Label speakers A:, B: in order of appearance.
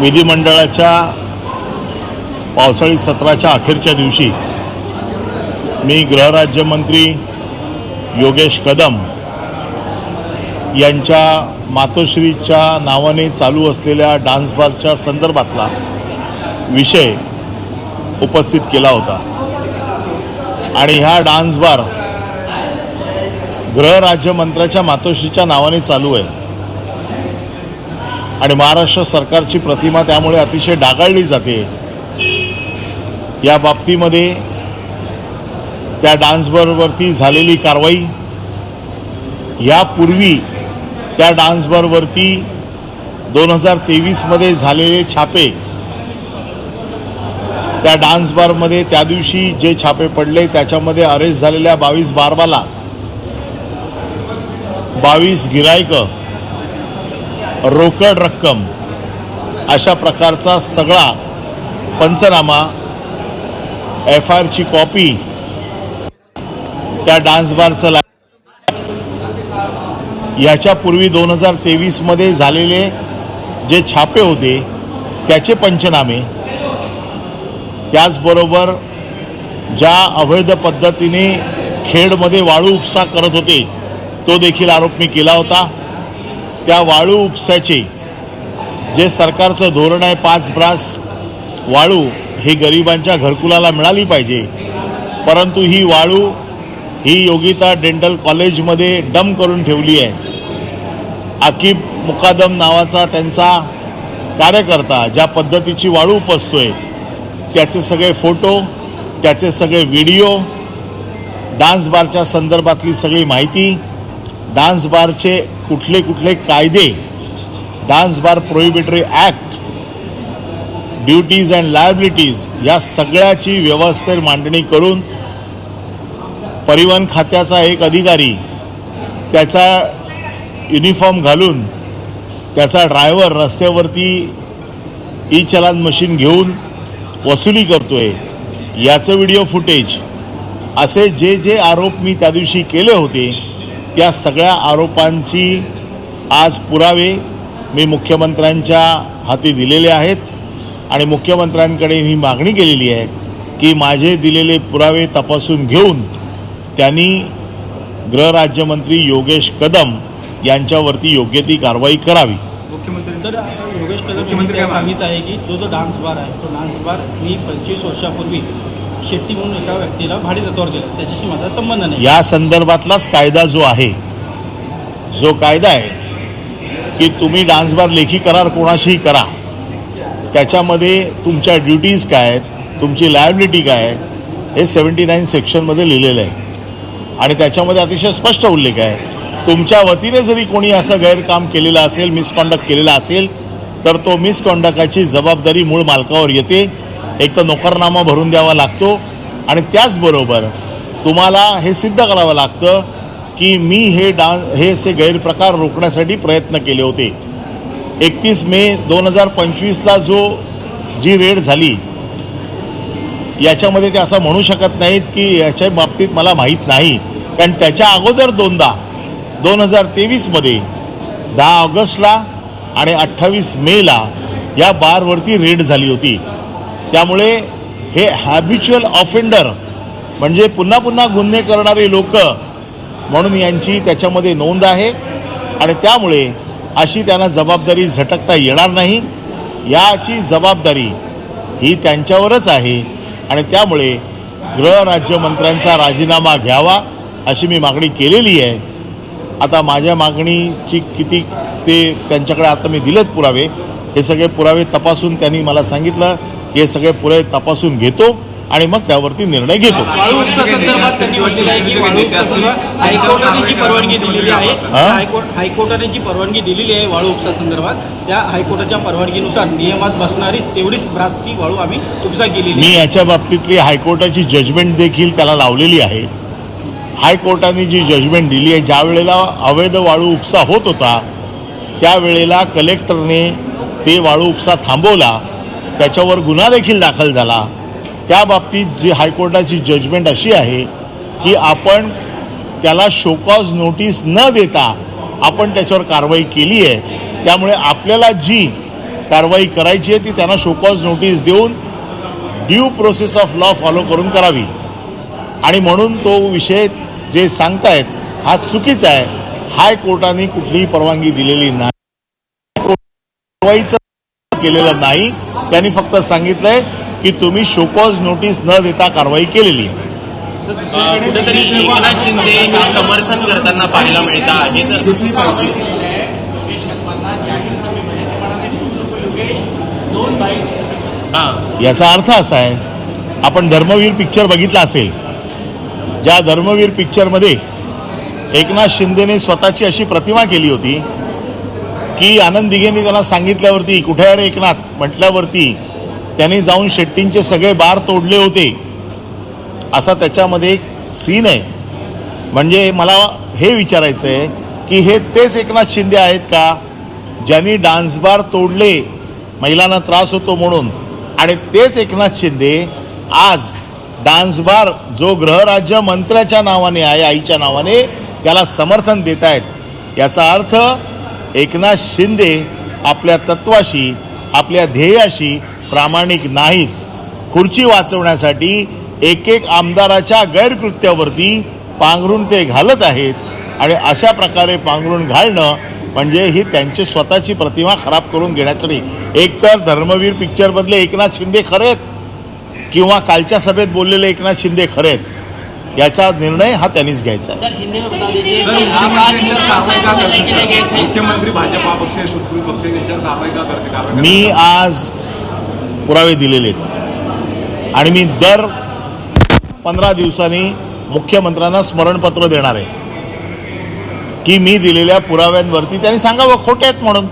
A: विधिमंडळाच्या पावसाळी सत्राच्या अखेरच्या दिवशी मी गृहराज्यमंत्री योगेश कदम यांच्या मातोश्रीच्या नावाने चालू असलेल्या डान्स बारच्या संदर्भातला विषय उपस्थित केला होता. आणि ह्या डान्स बार गृहराज्यमंत्र्याच्या मातोश्रीच्या नावाने चालू आहे. आणि महाराष्ट्र सरकारची प्रतिमा त्यामुळे अतिशय डागाळली जाते. या बाबतीमध्ये त्या डान्सबरवरती झालेली कारवाई यापूर्वी त्या डान्सबरवरती दोन हजार तेवीसमध्ये झालेले छापे त्या डान्सबारमध्ये त्या दिवशी जे छापे पडले त्याच्यामध्ये अरेस्ट झालेल्या बावीस बारबाला बावीस गिरायकं रोकड रक्कम अशा प्रकारचा सगळा पंचनामा एफ आय आरची कॉपी त्या डान्स बारचं ला याच्यापूर्वी दोन हजार तेवीसमध्ये झालेले जे छापे होते त्याचे पंचनामे. त्याचबरोबर ज्या अवैध पद्धतीने खेडमध्ये वाळू उपसा करत होते तो देखील आरोप मी केला होता. त्या वाळू उपसाची जे सरकारचं धोरण आहे पाच ब्रास वाळू ही गरिबांच्या घरकुलाला मिळाली पाहिजे. परंतु ही वाळू ही योगिता डेंटल कॉलेजमध्ये डम करून ठेवली आहे. आकिब मुकादम नावाचा त्यांचा कार्यकर्ता ज्या पद्धतीची वाळू उपसतोय त्याचे सगळे फोटो त्याचे सगळे व्हिडिओ डान्स बारच्या संदर्भातली सगळी माहिती डान्स बारचे कुठले कुठले कायदे dance bar prohibitory act duties and liabilities या सगळ्याची व्यवस्थेत मांडणी करून परिवहन खात्याचा एक अधिकारी त्याचा युनिफॉर्म घालून त्याचा ड्रायव्हर रस्त्यावरती ई चलान मशीन घेऊन वसुली करतो आहे याचं व्हिडिओ फुटेज असे जे जे आरोप मी त्या दिवशी केले होते त्या सगळ्या आरोपांची आज पुरावे मी मुख्यमंत्र्यांच्या हाती दिलेले आहेत आणि मुख्यमंत्र्यांकडे ही मागणी केलेली आहे की माझे दिलेले पुरावे तपासून घेऊन त्यांनी गृहराज्यमंत्री योगेश कदम यांच्यावरती योग्य ती कारवाई करावी.
B: मुख्यमंत्री
C: तर योगेश कदम
B: मुख्यमंत्री
C: सांगितलं आहे की जो जो डान्स बार आहे तो डान्स बार मी पंचवीस वर्षापूर्वी शेट्टी म्हणून एका व्यक्तीला भाडे तत्वावर त्याच्याशी माझा संबंध नाही.
A: या संदर्भातलाच कायदा जो आहे जो कायदा आहे की तुम्ही डान्स बार लेखी करार कोणाशीही करा. त्याच्यामध्ये तुमच्या ड्युटीज काय आहेत तुमची लायबिलिटी काय आहे हे सेवन्टी नाईन सेक्शनमध्ये लिहिलेलं आहे. आणि त्याच्यामध्ये अतिशय स्पष्ट उल्लेख आहे तुमच्या वतीने जरी कोणी असं गैरकाम केलेलं असेल मिसकॉन्डक्ट केलेला असेल तर तो मिसकॉन्डक्टाची जबाबदारी मूळ मालकावर येते. एक तर नोकरनामा भरून द्यावा लागतो आणि त्याचबरोबर तुम्हाला हे सिद्ध करावं लागतं की मी हे डान्स हे असे गैरप्रकार रोखण्यासाठी प्रयत्न केले होते. एकतीस मे दोन हजार पंचवीसला जो जी रेड झाली याच्यामध्ये ते असं म्हणू शकत नाहीत की याच्या बाबतीत मला माहीत नाही. कारण त्याच्या अगोदर दोनदा दोन हजार तेवीसमध्ये दहा ऑगस्टला आणि अठ्ठावीस मेला या बारवरती रेड झाली होती. त्यामुळे हे हॅबिच्युअल ऑफेंडर म्हणजे पुन्हा पुन्हा गुन्हे करणारे लोक म्हणून यांची त्याच्यामध्ये नोंद आहे. आणि त्यामुळे अशी त्यांना जबाबदारी झटकता येणार नाही. याची जबाबदारी ही त्यांच्यावरच आहे. आणि त्यामुळे गृहराज्यमंत्र्यांचा राजीनामा घ्यावा अशी मी मागणी केलेली आहे. आता माझ्या मागणीची किती ते त्यांच्याकडे आता मी दिलेत पुरावे हे सगळे पुरावे तपासून त्यांनी मला सांगितलं. हे सगळे पुरावे तपासून घेतो आणि मग त्यावरती निर्णय घेतो.
C: हायकोर्टाने जी परवानगी दिलेली आहे वाळू उपसा संदर्भात त्या हायकोर्टाच्या परवानगीनुसार नियमात बसणारी तेवढीच ब्रासची वाळू आम्ही उपसा आहे
A: मी याच्या बाबतीतली हायकोर्टाची जजमेंट देखील त्याला लावलेली आहे. हायकोर्टाने जी जजमेंट दिली आहे ज्या वेळेला अवैध वाळू उपसा होत होता त्यावेळेला कलेक्टरने ते वाळू उपसा थांबवला. त्याच्यावर गुन्हा देखील दाखल झाला. त्या बाबतीत जी हायकोर्टाची जजमेंट अशी आहे की आपण त्याला शोकॉज नोटीस न देता आपण त्याच्यावर कारवाई केली आहे. त्यामुळे आपल्याला जी कारवाई करायची आहे ती त्यांना शोकॉज नोटीस देऊन due process of law follow करून करावी. आणि म्हणून तो विषय जे सांगतायत हा चुकीचा आहे. हायकोर्टाने कुठलीही परवानगी दिलेली नाही. कारवाईचा केलेलं नाही. त्यांनी फक्त सांगितलंय की तुम्ही शोकॉज नोटीस न देता कारवाई केलेली आहे.
B: कुठेतरी एकनाथ शिंदे समर्थन करताना पाहायला मिळतं आहे तर. हा.
A: याचा अर्थ असा आहे आपण धर्मवीर पिक्चर बघितला असेल. ज्या धर्मवीर पिक्चरमध्ये एकनाथ शिंदेने स्वतःची अशी प्रतिमा केली होती की आनंद दिघेने त्याला सांगितल्यावरती कुठे आहे रे एकनाथ? म्हटल्यावरती त्यांनी जाऊन शेट्टींचे सगळे बार तोडले होते. असा त्याच्यामध्ये एक सीन आहे. म्हणजे मला हे विचारायचं आहे की हे तेच एकनाथ शिंदे आहेत का ज्यांनी डान्स बार तोडले महिलांना त्रास होतो म्हणून? आणि तेच एकनाथ शिंदे आज डान्स बार जो गृहराज्य मंत्र्याच्या नावाने आहे आईच्या नावाने त्याला समर्थन देत आहेत याचा अर्थ एकनाथ शिंदे आपल्या तत्वाशी आपल्या ध्येयाशी प्रामाणिक नाहीत. खुर्ची वाचवण्यासाठी एक एक आमदाराच्या गैरकृत्यावरती पांघरून ते घालत आहेत आणि अशा प्रकारे पांघरून घालणं म्हणजे ही त्यांची स्वतःची प्रतिमा खराब करून घेण्यासाठी. एकतर धर्मवीर पिक्चरमधले एकनाथ शिंदे खरेत किंवा कालच्या सभेत बोललेले एकनाथ शिंदे खरेत. याचा निर्णय हा त्यांनीच घ्यायचा आहे. मी आज पुरावे दिलेले आहेत. आणि मी दर पंधरा दिवसांनी मुख्यमंत्र्यांना स्मरणपत्र देणार आहे. की मी दिलेल्या पुराव्यांवरती त्यांनी सांगावं खोटे आहेत म्हणून.